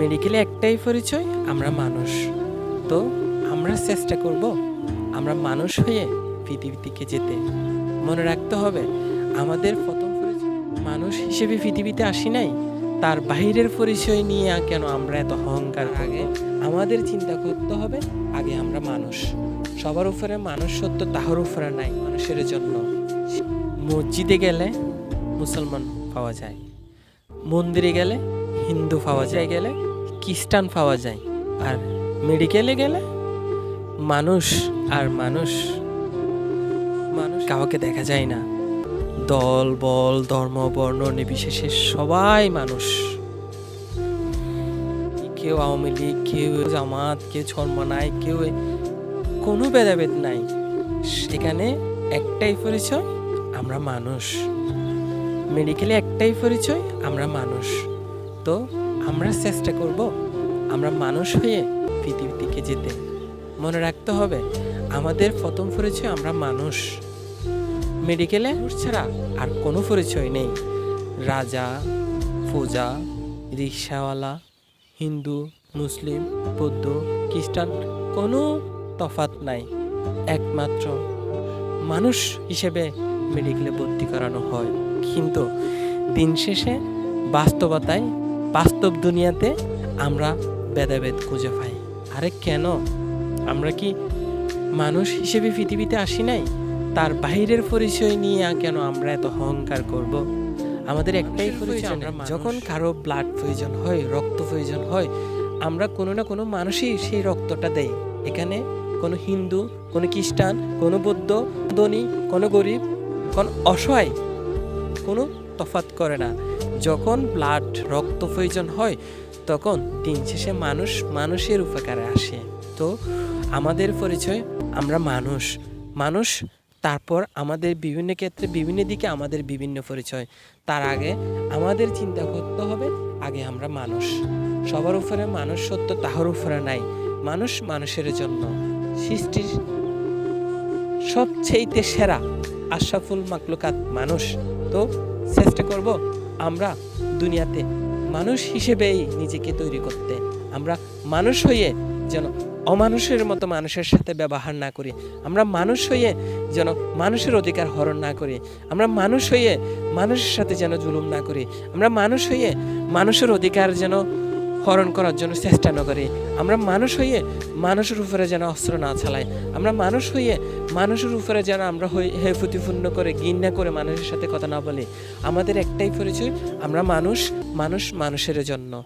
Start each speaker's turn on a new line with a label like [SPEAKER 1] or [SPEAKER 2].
[SPEAKER 1] মেডিকেলে একটাই পরিচয়, আমরা মানুষ। তো আমরা চেষ্টা করব আমরা মানুষ হয়ে পৃথিবী যেতে। মনে রাখতে হবে, আমাদের প্রথম পরিচয় মানুষ হিসেবে পৃথিবীতে আসি নাই, তার বাহিরের পরিচয় নিয়ে কেন আমরা এত অহংকার আগে আমাদের চিন্তা করতে হবে, আগে আমরা মানুষ। সবার উপরে মানুষ সত্য তাহার উপরে নাই, মানুষের জন্য। মসজিদে গেলে মুসলমান পাওয়া যায়, মন্দিরে গেলে হিন্দু পাওয়া যায়। গেলে খ্রিস্টান পাওয়া যায়। আর মেডিকেলে গেলে মানুষ আর মানুষ মানুষ কাউকে দেখা যায় না। দল, বল, ধর্ম, বর্ণ, নির্বিশেষে সবাই মানুষ। কেউ আওয়ামী লীগ, কেউ জামাত, কেউ নাই কেউ কোনো ভেদাভেদ নাই। সেখানে একটাই পরিচয়, আমরা মানুষ। মেডিকেলে একটাই পরিচয়, আমরা মানুষ। তো আমরা চেষ্টা করব আমরা মানুষ হয়ে পৃথিবী থেকে যেতে। মনে রাখতে হবে, আমাদের প্রথম পরিচয় আমরা মানুষ। মেডিকেলে ছাড়া আর কোনো পরিচয় নেই। রাজা পূজা রিক্সাওয়ালা, হিন্দু, মুসলিম, বৌদ্ধ, খ্রিস্টান, কোনো তফাত নাই। একমাত্র মানুষ হিসেবে মেডিকেলে ভর্তি করানো হয়। কিন্তু দিন শেষে বাস্তবতায় বাস্তব দুনিয়াতে আমরা ভেদাভেদ খুঁজে পাই। আরে কেন? আমরা কি মানুষ হিসেবে পৃথিবীতে আসি নাই? তার বাহিরের পরিচয় নিয়ে কেন আমরা এত অহংকার করব? আমাদের একটাই পরিচয় আমরা যখন কারও ব্লাড প্রয়োজন হয় রক্ত প্রয়োজন হয় আমরা কোনো না কোনো মানুষই সেই রক্তটা দেয় এখানে কোনো হিন্দু কোনো খ্রিস্টান কোনো বৌদ্ধ ধনী কোনো গরিব কোনো অসহায় কোনো তফাত করে না। যখন ব্লাড রক্ত প্রয়োজন হয়, তখন দিন শেষে মানুষ মানুষের উপকারে আসে। তো আমাদের পরিচয়, আমরা মানুষ। মানুষ, তারপর আমাদের বিভিন্ন ক্ষেত্রে বিভিন্ন দিকে আমাদের বিভিন্ন পরিচয়। তার আগে আমাদের চিন্তা করতে হবে, আগে আমরা মানুষ। সবার উপরে মানুষ সত্য, তাহার উপরে নাই। মানুষ মানুষের জন্য। সৃষ্টির সবচেয়েতে সেরা আশরাফুল মাকলুকাত মানুষ। তো চেষ্টা করব আমরা দুনিয়াতে মানুষ হিসেবেই নিজেকে তৈরি করতে, আমরা মানুষ হয়ে যেন অমানুষের মতো মানুষের সাথে ব্যবহার না করি, আমরা মানুষ হয়ে যেন মানুষের অধিকার হরণ না করি, আমরা মানুষ হয়ে মানুষের সাথে যেন জুলুম না করি, আমরা মানুষ হয়ে মানুষের অধিকার যেন হরণ করার জন্য চেষ্টা না করি। আমরা মানুষ হয়ে মানুষের উপরে যেন অস্ত্র না চালাই। আমরা মানুষ হয়ে মানুষের উপরে যেন আমরা হই- হে প্রতিপূর্ণ করে, ঘৃণা করে মানুষের সাথে কথা না বলি। আমাদের একটাই পরিচয়, আমরা মানুষ মানুষ মানুষের জন্য।